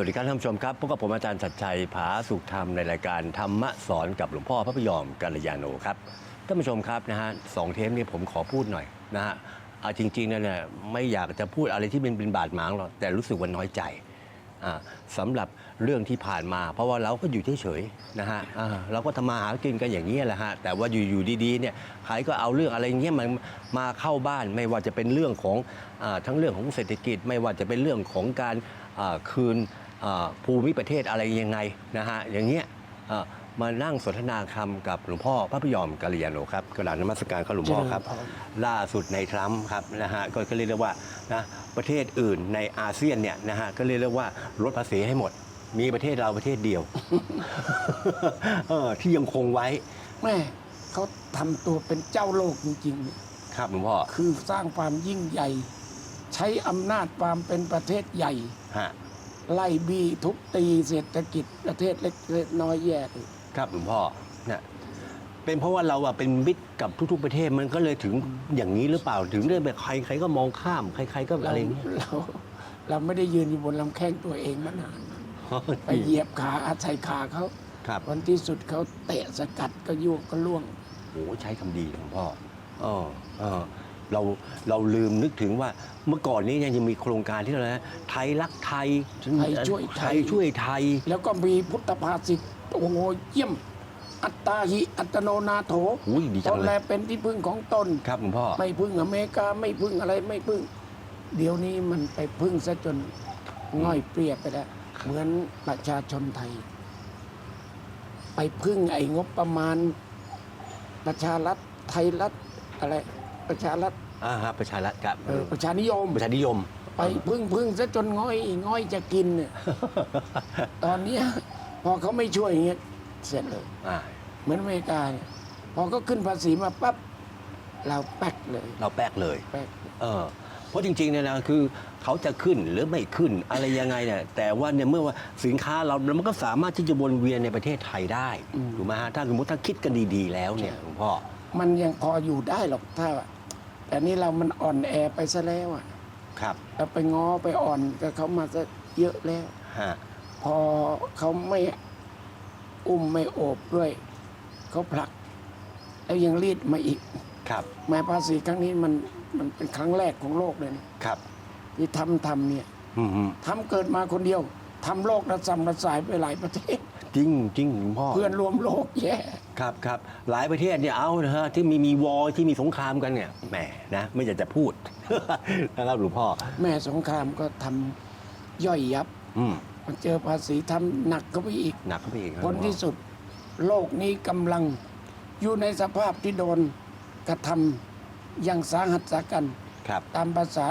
วัสดีครับท่านผู้ชมครับพบกับผมอาจารย์ชัดชัยผาสุขธรรมในรายการธรรมะสอนกับหลวงพ่อพระพยอมกัลยาโนครับท่านผู้ชมครับนะฮะสองเทปนี้ผมขอพูดหน่อยนะฮะเอาจริงๆเนี่ยไม่อยากจะพูดอะไรที่เป็นเป็นบาดหมางหรอกแต่รู้สึกว่าน้อยใจอ่าสำหรับเรื่องที่ผ่านมา เพราะว่าเราก็อยู่เฉยๆนะฮะอ่าเราก็ทำมาหากินกันอย่างนี้ยแหละฮะแต่ว่าอยู่ๆดีๆเนี่ยใครก็เอาเรื่องอะไรเงี้ยมันมาเข้าบ้านไม่ว่าจะเป็นเรื่องของอาทั้งเรื่องของเศรษฐกิจ ไม่ว่าจะเป็นเรื่องของการ อ่าคืน ภูมิประเทศอะไรยังไงนะฮะอย่างเงี้ยอ่ามานั่งสนทนาคำกับหลวงพ่อพระพยอมกัลยาโนครับกระดานนมัสการครับหลวงพ่อครับเจริญพรล่าสุดในทรัมป์ครับนะฮะก็ก็เรียกได้ว่านะประเทศอื่นในอาเซียนเนี่ยนะฮะก็เรียกได้ว่าลดภาษีให้หมด มีประเทศเราประเทศเดียวเออที่ยังคงไว้แม่เขาทำตัวเป็นเจ้าโลกจริงๆเนี่ยครับหลวงพ่อคือสร้างความยิ่งใหญ่ ใช้อำนาจความเป็นประเทศใหญ่ฮะ ไล่บี้ทุบตีเศรษฐกิจประเทศเล็กๆน้อยแย่เลยครับหลวงพ่อเนี่ยเป็นเพราะว่าเราอะเป็นมิตรกับทุก ๆ ประเทศมันก็เลยถึงอย่างนี้หรือเปล่าถึงได้แบบใครใครก็มองข้ามใครใครก็เราอะไรเงี้ยเราเราไม่ได้ยืนอยู่บนลำแข้งตัวเองมานานไปเหยียบขาอาศัยขาเขาครับวันที่สุดเขาเตะสกัดก็ยวกก็ล่วงโอ้ใช้คำดีหลวงพ่อเออ เออเราเราลืมนึกถึงว่าเมื่อก่อนนี้ยังมีโครงการที่อะไรนะไทยรักไทยไทยช่วยไทยไทยช่วยไทย แล้วก็มีพุทธภาษิตโอ้โหเยี่ยม อัตตาหิอัตโนนาโถอุ้ยดีตจังนเลแลยเป็นที่พึ่งของตนครับหลวงพ่อไม่พึ่งอเมริกาไม่พึ่งอะไรไม่พึ่ง เดี๋ยวนี้มันไปพึ่งซะจนง่อยเปรียบไปแล้วเหมือนประชาชนไทย ไปพึ่งไอ้งบประมาณประชารัฐไทยรัฐอะไร ประชารัฐอ่าครับประชารัฐครับเออประชานิยม ประชานิยม ไปพึ่งพึ่งซะจนง่อยง่อยจะกินเนี่ยตอนเนี้ยพอเขาไม่ช่วยอย่างเงี้ยเสร็จเลยอ่าเหมือนอเมริกาเนี่ยพอเขาขึ้นภาษีมาปั๊บเราแป๊กเลยเราแป๊กเลย แป๊กเออเพราะจริงๆเนี่ยนะคือเขาจะขึ้นหรือไม่ขึ้นอะไรยังไงเนี่ยแต่ว่าเนี่ยเมื่อว่าสินค้าเรามันก็สามารถที่จะวนเวียนในประเทศไทยได้ถูกไหมฮะถ้าสมมติถ้าคิดกันดีๆแล้วเนี่ยหลวงพ่อมันยังพออยู่ได้หรอกถ้า แต่นี่เรามันอ่อนแอไปซะแล้วอะครับเราไปง้อไปอ่อนกับเขามาซะเยอะแล้ว ฮะ พอเขาไม่อุ้มไม่โอบด้วยเขาผลัก แล้วยังรีดมาอีกครับ แม้ภาษีครั้งนี้มันมันเป็นครั้งแรกของโลกเลยนะครับ ที่ทำทำเนี่ยอืมทำเกิดมาคนเดียวทำโลกระสำระสายไปหลายประเทศ จริงจริงหลวงพ่อเพื่อนรวมโลกแย่ครับครับหลายประเทศเนี่ยเอานะฮะที่มีมีวอร์ที่มีสงครามกันเนี่ยแหมนะไม่อยากจะพูด นะครับหลวงพ่อแม่สงครามก็ทำย่อยยับอืมมันเจอภาษีทำหนักเข้าไปอีก หนักเข้าไปอีกครับผลที่สุดโลกนี้กำลังอยู่ในสภาพที่โดนกระทำอย่างสาหัสสากัน ครับตามภาษา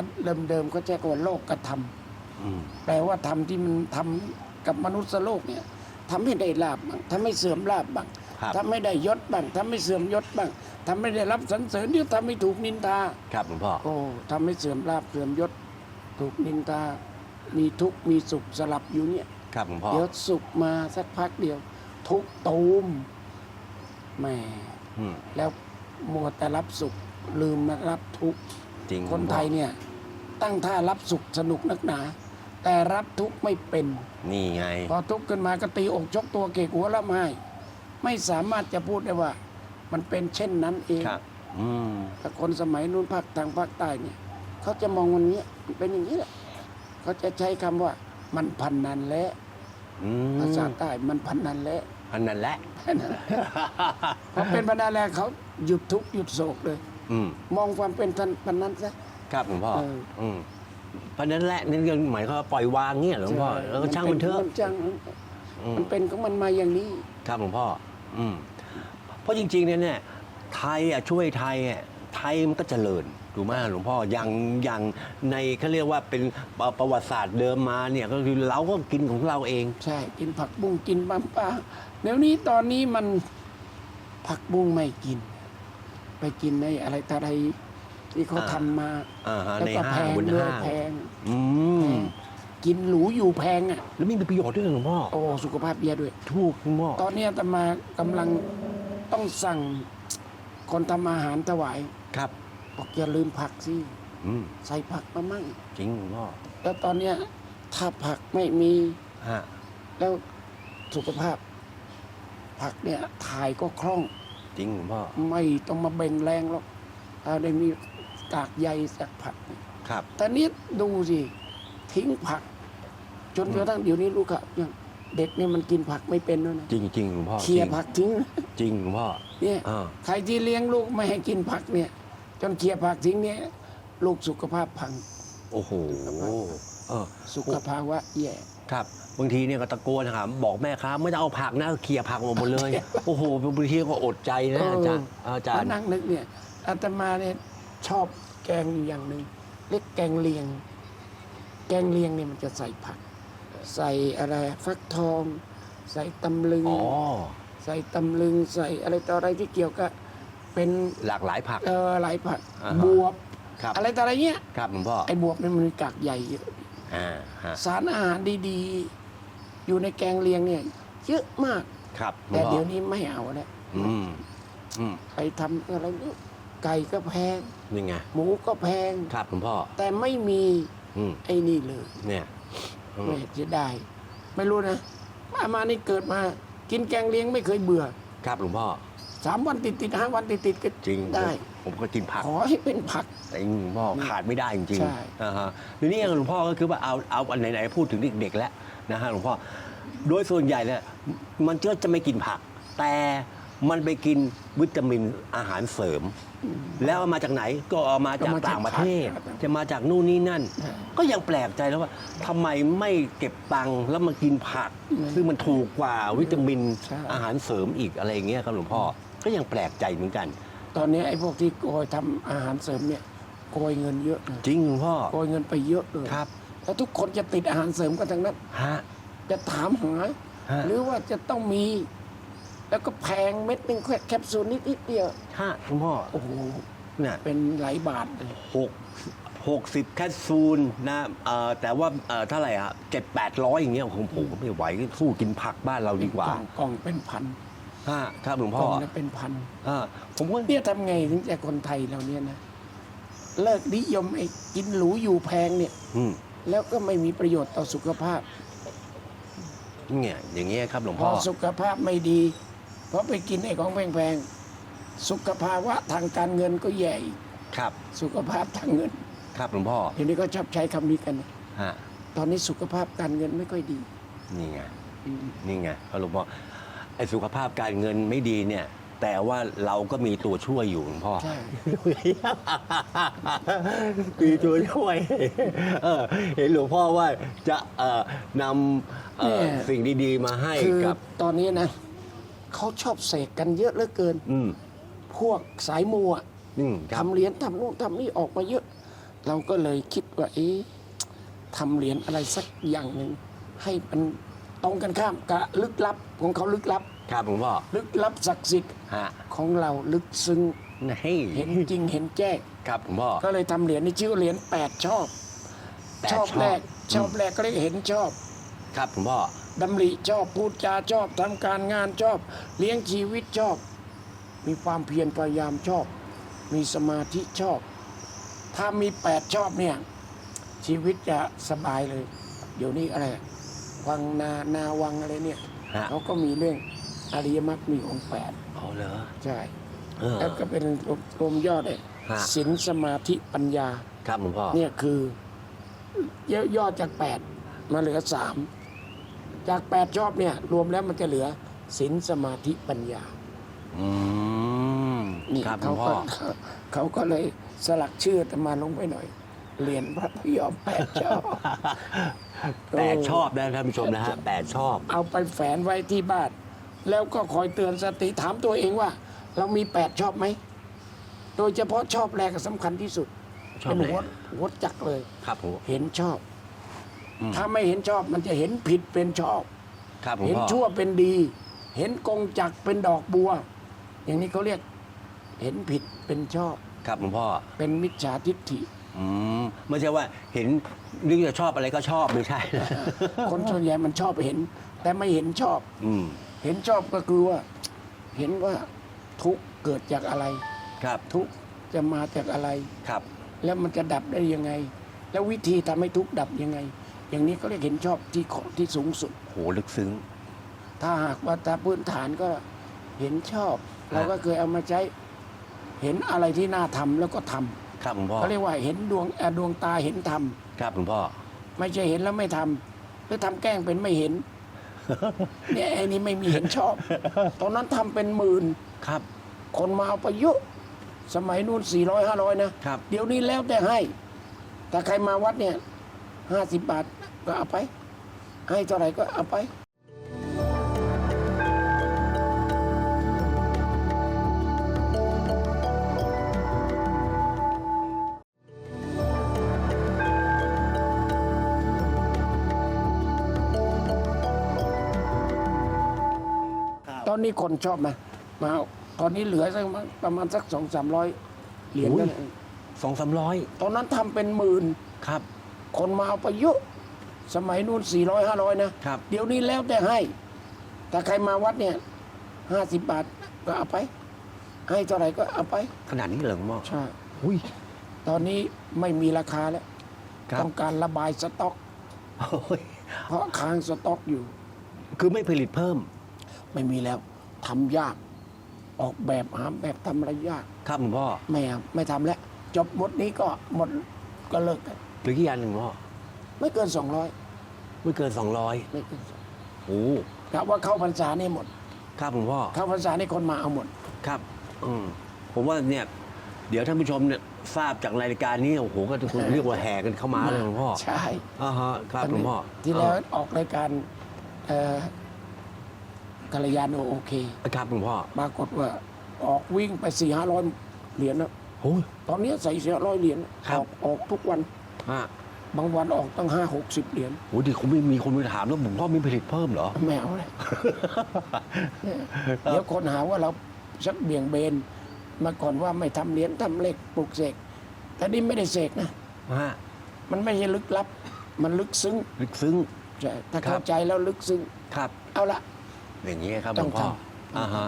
เดิมๆเขาใช้คำว่าโลกกระทำอืมแปลว่าทำที่มันทำกับมนุษย์โลกเนี่ย ทำให้ได้ลาบบ้างทำให้เสื่อมลาบบ้างครับทำให้ได้ยศบ้างทำให้เสื่อมยศบ้างทำให้ได้รับสรรเสริญหรือทำให้ถูกนินทา ครับหลวงพ่อ โอ้ทำให้เสื่อมลาบเสื่อมยศ ถูกนินทา มีทุกข์มีสุขสลับอยู่เนี่ย ครับหลวงพ่อ เดี๋ยวสุขมาสักพักเดียว ทุกข์ตูมแหม่อืมแล้วมัวแต่รับสุขลืมมารับทุกข์จริงคนไทยเนี่ย ตั้งท่ารับสุขสนุกนักหนา แต่รับทุกข์ไม่เป็น นี่ไง พอทุกข์ขึ้นมาก็ตีอกชกตัวเกกหัวละไม้ไม่สามารถจะพูดได้ว่า มันเป็นเช่นนั้นเองครับ อืม แต่คนสมัยนู้นภาคทางภาคใต้เนี่ย เขาจะมองวันนี้มันเป็นอย่างนี้แหละเขาจะใช้คำว่า มันพันนันและอืมภาษาใต้มันพันนันและอันนั้นแหละ พอเป็นพันนันและเขาหยุดทุกข์หยุดโศกเลย อืม มองความเป็นพันพันนั้นซะ ครับหลวงพ่อเอออื ม เพราะฉะนั้นแหละนี่ก็หมายความว่าปล่อยวางเนี่ยหลวงพ่อแล้วก็ช่างมันเถอะมันช่างอืมมันเป็นของมันมาอย่างนี้ ครับหลวงพ่ออืมเพราะจริง ๆ เนี่ยเนี่ยไทยอะช่วยไทยอะไทยมันก็เจริญถูกไหมหลวงพ่ออย่างอย่างในเขาเรียกว่าเป็นประประวัติศาสตร์เดิมมาเนี่ยก็คือเราก็กินของเราเอง ใช่ กินผักบุ้งกินบัมปลาเดี๋ยวนี้ตอนนี้มันผักบุ้งไม่กิน ไปกินในอะไรตอะไร ที่เขาอ่าทำมาอ่าฮะแล้วในก็ห้าแพงงบนด้วยห้างแพงอืแพมงกินหรูอยู่แพงอะแล้วมีประโยชน์ด้วยหลวงพ่อโอ้สุขภาพแย่ด้วย ถูกหลวงพ่อตอนนี้อาตมากำลังต้องสั่งคนทำอาหารถวายครับบอกอย่าลืมผักสิอืมใส่ผักมามั่งจริงหลวงพ่อแล้วตอนเนี้ยถ้าผักไม่มีฮฮะแล้วสุขภาพ ผักเนี่ยถ่ายก็คล่อง จริงหลวงพ่อไม่ต้องมาเบ่งแรงหรอกถ้าได้มี กากใยจากผักเนี่ยครับ แต่นี้ดูสิทิ้งผัก จนกระทั่งเดี๋ยวนี้ลูกอะอย่างเด็กเนี่ยมันกินผักไม่เป็นด้วยนะจริงจริงหลวงพ่อเคลียร์จริงผักทิ้ง จริงหลวงพ่อเนี่ยอ่าใครที่เลี้ยงลูกไม่ให้กินผักเนี่ย จนเคลียร์ผักทิ้งเนี่ยลูกสุขภาพพัง โอ้โหเออสุขภาวะแย่ครับบางทีเนี่ยก็ตะโกนนะครับบอกแม่ค้าไม่ต้องเอาผักนะเคลียร์ผักออกหมดเลย โอ้โหบางทีก็อดใจนะอาจารย์อาจารมาย์นั่งนึกเนี่ยอาตมาเนี่ย ชอบแกงอยู่อย่างหนึ่งเรียกแกงเลียง แกงเลียงเนี่ยมันจะใส่ผัก ใส่อะไรฟักทอง ใส่ตำลึง อ๋อ ใส่ตำลึงใส่อะไรต่ออะไรที่เกี่ยวกับเป็นหลากหลายผัก เออหลายผักอ่าฮะ บวบ ครับ อะไรต่ออะไรเงี้ยครับหลวงพ่อไอ้บวบเนี่ยมันมีกากใหญ่เยอะ อ่าฮะสารอาหารดีๆ อยู่ในแกงเลียงเนี่ย เยอะมาก ครับหลวแต่งพ่อเดี๋ยวนี้ไม่เอาแล้วอืมอืมไปทำอะไรเนี่ย ไก่ก็แพง นี่ไงหมูก็แพง ครับหลวงพ่อ แต่ไม่มีอืมไอ้นี่เลยเนี่ยอืมแม่จะได้ ไม่รู้นะมามานี่เกิดมา กินแกงเลียงไม่เคยเบื่อครับหลวงพ่อ สามวันติดติดๆห้าวันติดติดๆก็จริงได้ ผมผมก็กินผักขอให้เป็นผัก แต่หลวงพ่อขาดไม่ได้จริงใช่ ๆอ่าฮะทีนี้หลวงพ่อก็คือว่าเอาเอาอันไหนๆพูดถึงเด็กๆแล้วนะฮะหลวงพ่อโดยส่วนใหญ่เนี่ยมันก็จะไม่กินผัก แต่ มันไปกินวิตามินอาหารเสริม แล้วเอามาจากไหนก็เอามาจากต่างประเทศ จะมาจากนู่นนี่นั่น ก็ยังแปลกใจแล้วว่าทำไมไม่เก็บตังค์แล้วมากินผัก ซึ่งมันถูกกว่าวิตามินใช่อาหารเสริมอีกอะไรอย่างเงี้ยครับหลวงพ่อก็ยังแปลกใจเหมือนกัน ตอนนี้ไอ้พวกที่โกยทำอาหารเสริมเนี่ยโกยเงินเยอะนะจริงหลวงพ่อโกยเงินไปเยอะเลยครับแล้วทุกคนจะติดอาหารเสริมกันทั้งนั้น ฮะ จะถามหา ฮะ หรือว่าจะต้องมี แล้วก็แพงเม็ดหนึ่งแค่แคปซูลนิดนิดเดียว ฮะหลวงพ่อโอ้โห เนี่ยเป็นหลายบาทเลยหกหกสิบแคปซูลนะเอ่อแต่ว่าเอ่อเท่าไหร่อะเจ็ดแปดร้อยอย่างเงี้ยของผมก็ไม่ไหวสู้กินผักบ้านเราดีกว่าล่องกล่องเป็นพันฮะครับหลวงกพ่ล่อองละเป็นพัน อ่าผมว่า เนี่ยทำไงถึงจะคนไทยเราเนี่ยนะ เลิกนิยมไอ้กินหรูอยู่แพงเนี่ย อืมแล้วก็ไม่มีประโยชน์ต่อสุขภาพ เนี่ยอย่างเงี้ยครับหลวงพพ่ออสุขภาพไม่ดี เพราะไปกินไอ้ของแพงๆ สุขภาวะทางการเงินก็แย่อีกครับ สุขภาพทางเงินครับหลวงพ่อเดี๋ยวนี้ก็ชอบใช้คำนี้กันนะฮะตอนนี้สุขภาพการเงินไม่ค่อยดีนี่ไงอืมนี่ไงครับหลวงพ่อไอ้สุขภาพการเงินไม่ดีเนี่ย แต่ว่าเราก็มีตัวช่วยอยู่หลวงพ่อ ใช่ มีตัวช่วยเออเห็นหลวงพ่อว่าจะเอ่อนำเอ่อสิ่งดีๆมาให้คือกับ ตอนนี้นะ เขาชอบเสกกันเยอะเหลือเกิน อืมพวกสายมัวอืมครับ ทำเหรียญทำนู่นทำนี่ออกมาเยอะ เราก็เลยคิดว่าเอ๊ะทำเหรียญอะไรสักอย่างหนึ่งให้มันตรงกันข้ามกับลึกลับของเขาลึกลับ ครับหลวงพ่อลึกลับศักดิ์สิทธิ์ฮะของเราลึกซึ้งนี่เห็นจริงเห็นแจ้ง ครับหลวงพ่อ ก็เลยทำเหรียญนี่ชื่อว่าเหรียญแปดชอบ แปดชอบ ชอบแรกอืมชอบแรกก็เรียกเห็นชอบ ครับหลวงพ่อ ดำริชอบพูดจาชอบทำการงานชอบ เลี้ยงชีวิตชอบ มีความเพียรพยายามชอบ มีสมาธิชอบ ถ้ามีแปดชอบเนี่ย ชีวิตจะสบายเลย เดี๋ยวนี้อะไรวังนานาวังอะไรเนี่ยฮะ เขาก็มีเรื่องอริยมรรคมีองค์แปดเอาเหรอใช่ เออ แล้วก็เป็นรวมยอดเลยฮะ ศีลสมาธิปัญญา ครับหลวงพ่อเนี่ยคือเยอะยอดจากแปดมาเหลือสาม จากแปดชอบเนี่ยรวมแล้วมันจะเหลือศีลสมาธิปัญญา อืมนี่ครับหลวเขางพ่ก็อ เขาก็เลยสลักชื่ออาตมาลงไปหน่อย เหรียญพระพยอมแปดชอบ แปดชอบนะท่านผู้ชมนะฮะแปดชอบ เอาไปแฝนไว้ที่บ้าน แล้วก็คอยเตือนสติถามตัวเองว่า เรามีแปดชอบไหม โดยเฉพาะชอบแรกสำคัญที่สุดชอบเป็นไหน หัวหัวจักเลย ครับผม เห็นชอบอืม ถ้าไม่เห็นชอบมันจะเห็นผิดเป็นชอบ ครับหลวงเห็นพ่อชั่วเป็นดี เห็นกงจักรเป็นดอกบัว อย่างนี้เขาเรียกเห็นผิดเป็นชอบ ครับหลวงพ่อเป็นมิจฉาทิฏฐิ อืมไม่ใช่ว่าเห็นนึกจะชอบอะไรก็ชอบไม่ใช่นะคนส่วนใหญ่มันชอบเห็น แต่ไม่เห็นชอบ อืมเห็นชอบก็คือว่า เห็นว่าทุกข์เกิดจากอะไร ครับทุกข์จะมาจากอะไร ครับ แล้วมันจะดับได้ยังไง แล้ววิธีทำให้ทุกข์ดับยังไง อย่างนี้เขาเรียกเห็นชอบที่ขอที่สูงสุด โหลึกซึ้ง ถ้าหากว่าถ้าพื้นฐานก็เห็นชอบ เราก็เคยเอามาใช้เห็นอะไรที่น่าทำแล้วก็ทำครับหลวงพ่อเขาเรียกว่าเห็นดวงเอ่อดวงตาเห็นธรรมครับหลวงพ่อ ไม่ใช่เห็นแล้วไม่ทำหรือทำแกล้งเป็นไม่เห็นเนี่ยไอ้นี่ไม่มีเห็นชอบ ตอนนั้นทำเป็นหมื่นครับ คนมาเอาไปเยอะสมัยนู้นสี่ร้อยห้าร้อยนะครับ เดี๋ยวนี้แล้วแต่ให้ แต่ใครมาวัดเนี่ยห้าสิบบาท ก็เอาไป ให้เท่าไหร่ก็เอาไปตอนนี้คนชอบไหมมาเอาตอนนี้เหลือสักประมาณสักสองสามร้อยเหรียญอุ้ยนั่นเองสองสามร้อยตอนนั้นทำเป็นหมื่น ครับ คนมาเอาไปเยอะ สมัยนู้นสี่ร้อยห้าร้อยนะครับ เดี๋ยวนี้แล้วแต่ให้แต่ใครมาวัดเนี่ยห้าสิบบาทก็เอาไป ให้เท่าไหร่ก็เอาไปขนาดนี้เลยหลวงพ่อใช่อุ้ยตอนนี้ไม่มีราคาแล้ว ครับต้องการระบายสต็อก โอ้ยเพราะค้างสต็อกอยู่ คือไม่ผลิตเพิ่มไม่มีแล้วทำยาก ออกแบบหาแบบทำอะไรยาก ครับหลวงพ่อไม่เอาไม่ทำแล้ว จบหมดนี้ก็หมดก็เลิกกัน หรือกี่อันหลวงพ่อ ไม่เกินสองร้อยไม่เกินสองร้อยไม่เกิน 200โอ้กะว่าเข้าพรรษานี่หมด ครับหลวงพ่อ เข้าพรรษานี่คนมาเอาหมด ครับอืมผมว่าเนี่ย เดี๋ยวท่านผู้ชมเนี่ยทราบจากรายการนี้โอ้โหก็จะเรียกว่าแห่กันเข้ามาเลยหลวงพ่อใช่อ่าฮะครับหลวงพ่อที่แล้วออกรายการเอ่อกัลยาณโอเคครับหลวงพ่อปรากฏว่าออกวิ่งไปสี่ห้าร้อยเหรียญนะโอ้ยตอนนี้ใส่สี่ร้อยเหรียญครัอบอกออกทุกวัน ฮะ บางวันออกตั้งห้าหกสิบเหรียญโอ้ดีผมไม่มีคนมาถามแล้วหลวงพ่อมีผลิตเพิ่มเหรอไม่เอาเลยเนี่ยเดี๋ยวคนหาว่าเราชักเบี่ยงเบน มาก่อนว่าไม่ทำเหรียญทำเหล็กปลูกเสกแต่นี่ไม่ได้เสกนะ ฮะมันไม่ใช่ลึกลับ มันลึกซึ้งลึกซึ้ง ใช่ถ้าครับเข้าใจแล้วลึกซึ้ง ครับ เอาละอย่างนี้ครับหต้ลอวงงพ่อทำ อ่าฮะ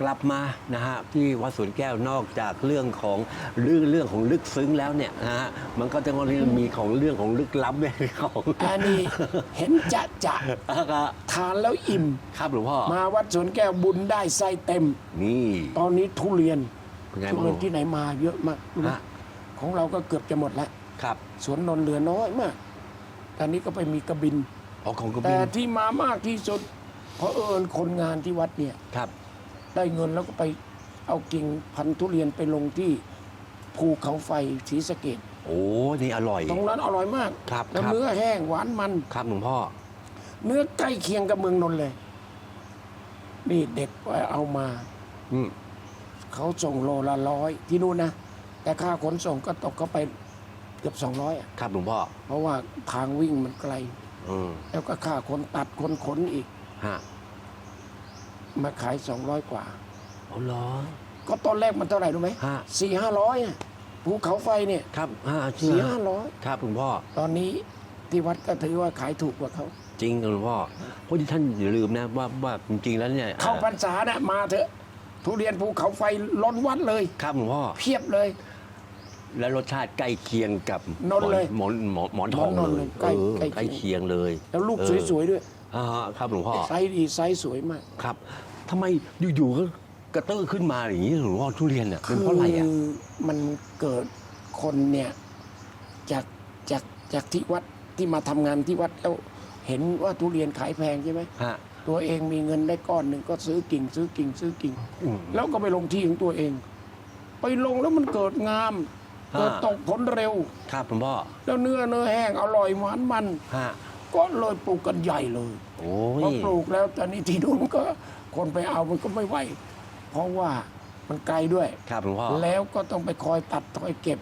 กลับมานะฮะที่วัดสวนแก้วนอกจากเรื่องของเรื่องเรื่องของลึกซึ้งแล้วเนี่ยนะฮะมันก็จะมีของเรื่องของลึกลับเนี่ยของอันนี้เห็นจะจะอ่าครับทานแล้วอิ่มครับหลวงพ่อมาวัดสวนแก้วบุญได้ไส้เต็ม นี่ ตอนนี้ทุเรียนเป็นไงทุบ้างเรียนที่ไหนมาเยอะมากรู้ไหมฮะของเราก็เกือบจะหมดแล้วครับ สวนนนท์เหลือน้อยมากตอนนี้ก็ไปมีกระบินออกของกระแต่บินที่มามากที่สุดเพราะเอิญคนงานที่วัดเนี่ยครับ ได้เงินแล้วก็ไปเอากิ่งพันธุ์ทุเรียนไปลงที่ภูเขาไฟศรีสะเกดโอ้นี่อร่อย ตรงนั้นอร่อยมากครับแล้วครับเนื้อแห้งหวานมันครับหลวงพ่อ เนื้อใกล้เคียงกับเมืองนนท์เลย นี่เด็กไปเอามาอืมเขาส่งโลละร้อยที่นู่นนะแต่ค่าขนส่งก็ตกเข้าไปเกือบสองร้อยครับหลวงพ่อ เพราะว่าทางวิ่งมันไกลอืมแล้วก็ค่าคนตัดคนขนอีกฮะ มาขายสองร้อยกว่าเอาเหรอ ก็ตอนแรกมันเท่าไหร่รู้ไหมฮะ สี่ห้าร้อยภูเขาไฟเนี่ยครับฮะเชื่สี่อห้าร้อยครับหลวงพ่อ ตอนนี้ที่วัดก็ถือว่าขายถูกกว่าเขาจริงหลวงพ่อเพราะที่ท่านอย่าลืมนะว่าว่าจริงๆแล้วเนี่ยเข้าพรรษาเนี่ยมาเถอะ ทุเรียนภูเขาไฟล้นวัดเลย ครับหลวงพ่อ เพียบเลย และรสชาติใกล้เคียงกับนนท์เลยหมอนหมอนหมอนทองหมอนนท์เลเลยยใกล้เออใกล้ใกล้เคีเคียยงงเลยแล้วลูกเออสวยๆด้วยอ่าฮะครับหลวงพ่อไซส์ดีไซส์สวยมากครับทำไมอยู่ๆก็กระเตื้อขึ้นมาอย่างนี้หลวงพ่อทุเรียนเนี่ยเป็นเพราะอะไรอะคือมันเกิดคนเนี่ยจากจากจากที่วัดที่มาทำงานที่วัดแล้วเห็นว่าทุเรียนขายแพงใช่ไหมฮะ ตัวเองมีเงินได้ก้อนหนึ่งก็ซื้อกิ่ง ซื้อกิ่ง ซื้อกิ่ง อืม แล้วก็ไปลงที่ของตัวเอง ไปลงแล้วมันเกิดงามอ่า เกิดตกผลเร็ว ครับหลวงพ่อ แล้วเนื้อเนื้อแห้งอร่อยหวานมัน ฮะ ก็เลยปลูกกันใหญ่เลยโอ้พอยปลูกแล้วตอนนี้ที่นู่นก็คนไปเอามันก็ไม่ไหว เพราะว่ามันไกลด้วย ครับหลวงพ่อ แล้วก็ต้องไปคอยตัดคอยเก็บ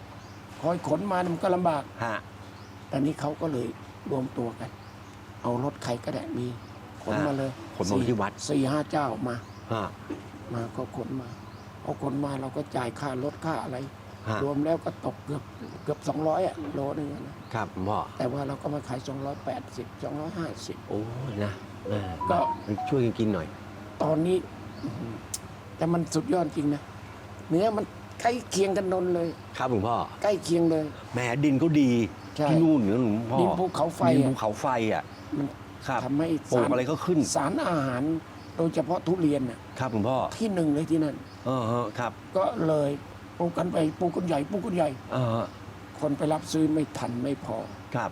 คอยขนมามันก็ลำบาก ฮะ ตอนนี้เขาก็เลยรวมตัวกัน เอารถใครก็ได้มีขนมาเลยขนมาที่วัด สี่ห้าเจ้ามา ฮะ มาก็ขนมาเอาขนมาเราก็จ่ายค่ารถค่าอะไร ฮะ รวมแล้วก็ตกเกือบเกือบสองร้อยอะโลนึงอะนะครับหลวงพ่อแต่ว่าเราก็มาขายสองร้อยแปดสิบสองร้อยห้าสิบโอ้ยนะแม่ก็ช่วยกันกินหน่อยตอนนี้อื้อหือแต่มันสุดยอดจริงนะเนื้อมันใกล้เคียงกันนนเลย ครับหลวงพ่อใกล้เคียงเลย แหมดินก็ดีใช่ที่นู่นเหนือหลวงพ่อดินภูเขาไฟดินอะภูเขาไฟอะมันครับทำให้ปลูกสารอะไรก็ขึ้นสารอาหาร โดยเฉพาะทุเรียนน่ะครับหลวงพ่อที่หนึ่งเลยที่นั่น เออฮะครับ ก็เลย ปลูกกันไปปลูกกันใหญ่ปลูกกันใหญ่ เออฮะคนไปรับซื้อไม่ทันไม่พอ ครับ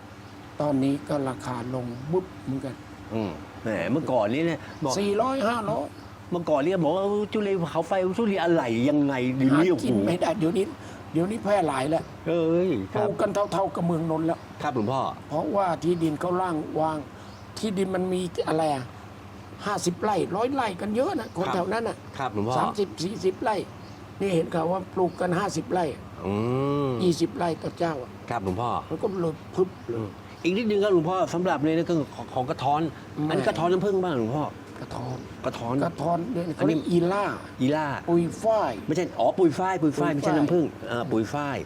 ตอนนี้ก็ราคาลงบุ๊บเหมือนกันอืมแหมเมื่อก่อนนี้เนี่ยบอกสี่ร้อยห้าร้อยเมื่อก่อนเนี่ยบอกว่าทุเรียนภูเขาไฟทุเรียนอะไรยังไงดีหานี่โอ้โหกินไม่ได้เดี๋ยวนี้ เดี๋ยวนี้แพร่หลายแล้วเอ้ยปครัลูบกกันเท่าๆกับเมืองนนท์แล้ว ครับหลวงพ่อเพราะว่าที่ดินเขาล่างวาง ที่ดินมันมีอะไรอะห้าสิบไร่ร้อยไร่กันเยอะนะคนครับแถวนั้นอะครับหลวงพ่อสามสิบสี่สิบไร่ นี่เห็นข่าวว่าปลูกกันห้าสิบไร่ อืมยี่สิบไร่ต่อเจ้าอะครับหลวงพ่อ มันก็เลยพึบเลอืยมอีกนิดนึงครับหลวงพ่อสำหรับในเรื่องของของกระท้อน ไม่ อันนี้กระท้อนน้ำผึ้งบ้างหลวงพ่อกระท้อนกระท้อน กระท้อนเนี่ยอัเขานนี้ เรียกอีล่า อีล่า ปุยฝ้าย ไม่ใช่ อ๋อ ปุยฝ้าย ปุยฝ้าย ปุยฝ้ายไม่ใช่น้ำผึ้งเออปุยฝ้าย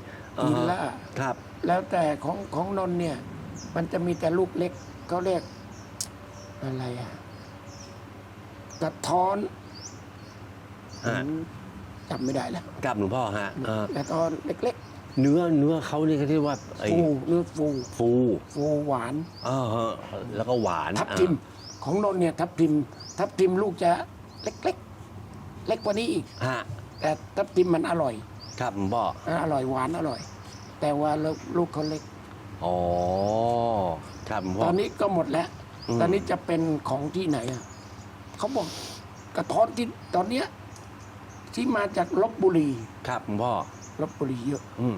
าฮะอีล่าครับ แล้วแต่ของของนนท์เนี่ย มันจะมีแต่ลูกเล็กเขาเรียกอะไรอะกระท้อนฮะอืม จำไม่ได้แล้วครับหลวงพ่อฮะเอ่อกระท้อนเล็กเนื้อเนื้อเขานี่เขาเรียกว่าไอ้ๆฟูเนื้อฟูฟูฟูหวานเออฮะแล้วก็หวานทับทิมอ่ของนนท์เนี่ยทับทิม ทับทิมลูกจะเล็กๆ เล็กกว่านี้อีกาฮะแต่ทับทิมมันอร่อยครับหลวงพ่อมันอร่อยหวานอร่อย แต่ว่าลูกลูกเขาเล็ก อ๋อครับหลวงพ่ตออนนี้ก็หมดแล้ว อืม ตอนนี้จะเป็นของที่ไหนอะเขาบอกกระท้อนที่ตอนเนี้ย ที่มาจากลบบุรีครับหลวงพ่อลบบุรีเยอะ อืม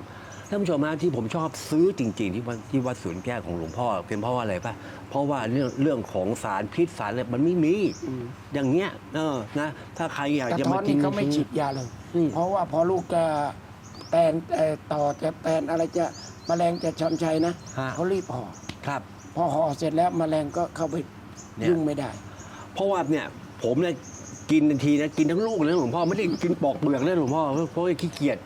ท่านผู้ชมฮะที่ผมชอบซื้อจริง ๆ ที่วัดที่วัดสวนแก้วของหลวงพ่อเป็นเพราะว่าอะไรป่ะเพราะว่าเรื่องเรื่องของสารพิษสารอะไรมันไม่มีอืม อย่างเงี้ยเออนะถ้าใครอยากกระจะท้อมานกินนี่เขาไม่ฉีดยาเลย อืม เพราะว่าพอลูกจะแตนเอ่อต่อจะแตนอะไรจะแมลงจะชอนชัยนะฮะเขารีบห่อครับ พอห่อเสร็จแล้วแมลงก็เข้าไปเนี่ย ยุ่งไม่ได้ เพราะว่าเนี่ยผมเนี่ย กินทันทีนะกินทั้งลูกเลยนะหลวงพ่อไม่ได้กินปอกเปลือกนะหลวงพ่อเพราะว่าขี้เกียจ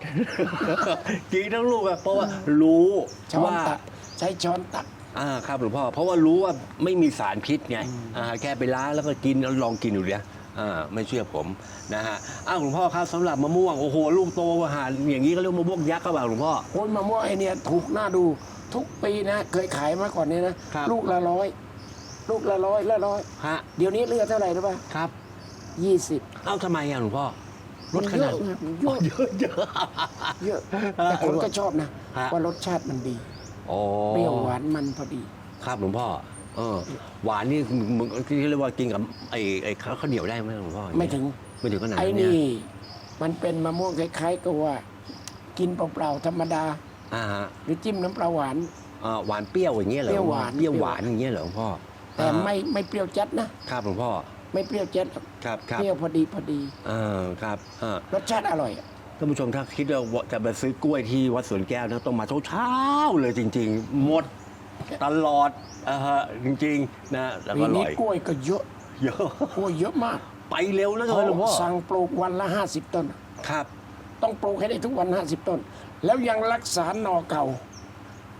กินทั้งลูกอะเพราะว่ารู้ช้อนว่า ตักใช้ช้อนตัก อ่าครับหลวงพ่อเพราะว่ารู้ว่าไม่มีสารพิษไงอ่าแค่ไปล้างแล้วก็กินแล้วลองกินดูเนี่ยอ่าไม่เชื่อผมนะฮะอ้าวหลวงพ่อครับสำหรับมะม่วงโอ้โหลูกโตอาหารอย่างนี้ก็เรียกมะม่วงยักษ์ก็เปล่าหลวงพ่อ โอ้ยมะม่วงไอเนี่ยถูกหน้าดูทุกปีนะ เคยขายมาก่อนเนี่ยนะครับ ลูกละร้อยลูกละร้อยละร้อยฮะเดี๋ยวนี้เหลือเท่าไหร่รู้ป่ะครับ ยี่สิบ เอ้าทำไมอะหลวงพ่อลดขนาดเยอะเยอะเยอะ เยอะ แต่คนก็ชอบนะ ฮะ ว่ารสชาติมันดี โอ้เปรี้ยวหวานมันพอดี ครับหลวงพ่อเออหวานนี่มึงที่เรียกว่ากินกับไอ้ไอ้ข้าวข้าวเหนียวได้ไหมหลวงพ่อไม่ถึง ไม่ถึงขนาดไอ้นั้นเนี่ยนี่ มันเป็นมะม่วงคล้ายๆกับว่า กินเปล่าๆธรรมดา อ่าฮะหรือจิ้มน้ำปลาหวาน อ่าหวานเปรี้ยวอย่างเงี้ยเหรอเปรี้ยวหวาน เปรี้ยวหวานอย่างเงี้ยเหรอหลวงพ่อแต่ไม่ไม่เปรี้ยวจัดนะ ครับหลวงพ่อ ไม่เปรี้ยวจัดครับครับเปรี้ยวพอดีพอดีเออครับเออรสชาติอร่อยอะ ท่านผู้ชมถ้าคิดว่าจะไปซื้อกล้วยที่วัดสวนแก้วนะต้องมาเช้าๆเลยจริง ๆ หมดตลอดอ่าฮะจริงๆนะแล้วปีก็อนี้ร่อยกล้วยก็เยอะเยอะกล้วยเยอะมากไปเร็วแล้วเลยหลวงพ่อสั่งปลูกวันละห้าสิบต้น ครับ ต้องปลูกให้ได้ทุกวันห้าสิบต้น แล้วยังรักษาหน่อเก่า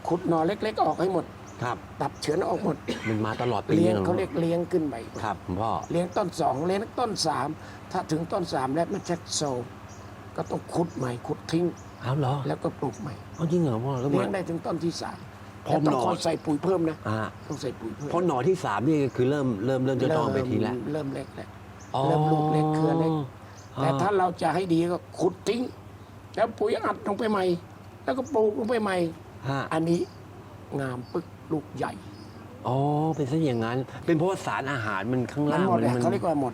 ขุดหน่อเล็ก ๆ ออกให้หมด ครับ ตัดเฉือนออกหมด มันมาตลอดปีเลี้ยงหรอเขาเรียกเลี้ยงขึ้นไปครับหลวงพ่อเลี้ยงต้นสองเลี้ยงต้นสามถ้าถึงต้นสามแล้วมันชักโซมก็ต้องขุดใหม่ขุดทิ้งเอาเหรอแล้วก็ปลูกใหม่เอาจริงเหรอพ่อแล้วเลี้มัยงนได้ถึงต้นที่สามพร้อแต่มต้องหน่อคอยใส่ปุ๋ยเพิ่มนะอ่าต้องใส่ปุ๋ยเพิ่มเพราะหน่อที่สามนี่คือเริ่มเริ่มเริ่มจะต้องไปทีแล้วเริ่มเล็กแล้วอ๋อเริ่มลูกเล็กเครือเล็กอ่าแต่ถ้าเราจะให้ดีก็ขุดทิ้ง แล้วปุ๋ยอัดลงไปใหม่ แล้วก็ปลูกลงไปใหม่ฮะอันนี้งามปึก ลูกใหญ่ อ๋อ เป็นซะอย่างนั้น เป็นเพราะว่าสารอาหารมันข้างมันล่างหมดอะมัเขาเรียกว่าหมด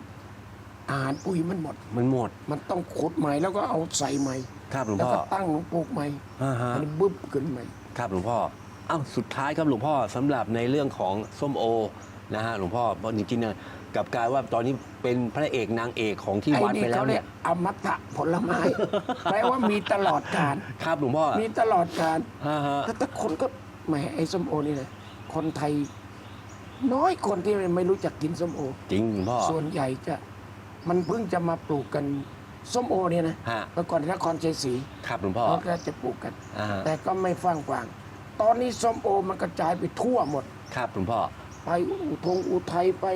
อาหารปุ๋ยมันหมด มันหมด มันต้องขุดใหม่แล้วก็เอาใส่ใหม่ ครับหลวงแล้วพ่อ ก็ตั้งลงปลูกใหม่อ่าฮะ อันนี้บึ้บขึ้นใหม่ ครับหลวงพ่อ อ้าว สุดท้ายครับหลวงพ่อสำหรับในเรื่องของส้มโอนะฮะหลวงพ่อ เพราะจริงๆเนี่ยกลับกลายว่าตอนนี้เป็นพระเอกนางเอกของที่ไอ้วัดนี่ไปแล้เขาวเรีเนี่ยยกอมตะผลไม้ แปลว่ามีตลอดการครับหลวงพ่อมีตลอดการฮะฮะแต่คนก็ แหมไอ้ส้มโอนี่นะคนไทย น้อยคนที่ไม่รู้จักกินส้มโอ จริงหลวงพ่อ ส่วนใหญ่จะมันเพิ่งจะมาปลูกกันส้มโอเนี่ยนะฮะ เมื่อก่อนนครชัยศรีครับหลวงพ่อเขาก็จะปลูกกัน อ่าฮะแต่ก็ไม่ฟังกวาง ตอนนี้ส้มโอมันกระจายไปทั่วหมด ครับหลวงพ่อ ไปอุทงอุทัยไป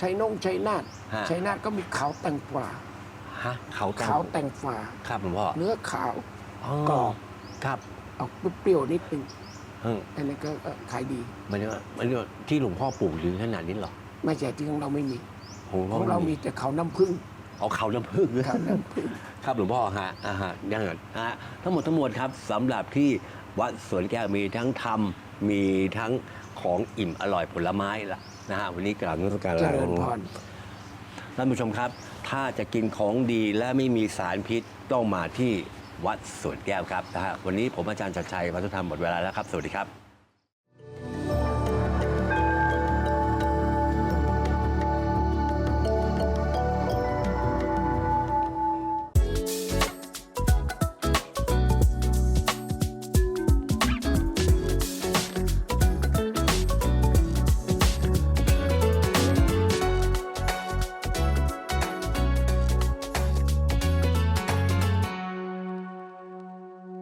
ชัยนงชัยนาทฮะ ชัยนาทก็มีขาวแตงกวาฮะเขาตังขาวแตงฝาครับหลวงพ่อเนื้อขาว อ๋อกรอบ ครับออกเปรี้ยวๆนิดนึงเอออันนั้นก็ก็ขายดีมันเรียกว่ามันเรียกว่าที่หลวงพ่อปลูกหรือขนาดนี้เหรอไม่ใช่ที่ของเราไม่มีหลวงขพ่อองเรามีแต่เขาน้ำผึ้งเอาเขาน้ำผึ้งเขาน้ำผึ้งครับหลวงพ่อฮะอ่าฮะยังไงฮะทั้งหมดทั้งมวลครับสำหรับที่วัดสวนแก้วมีทั้งธรรมมีทั้งของอิ่มอร่อยผลไม้ละนะฮะวันนี้กล่าวนมัสการเจริญพรท่านผู้ชมครับ ถ้าจะกินของดีและไม่มีสารพิษต้องมาที่ วัดสวนแก้วครับนะฮะวันนี้ผมอาจารย์ชัดชัยวัฒนธรรมหมดเวลาแล้วครับ สวัสดีครับ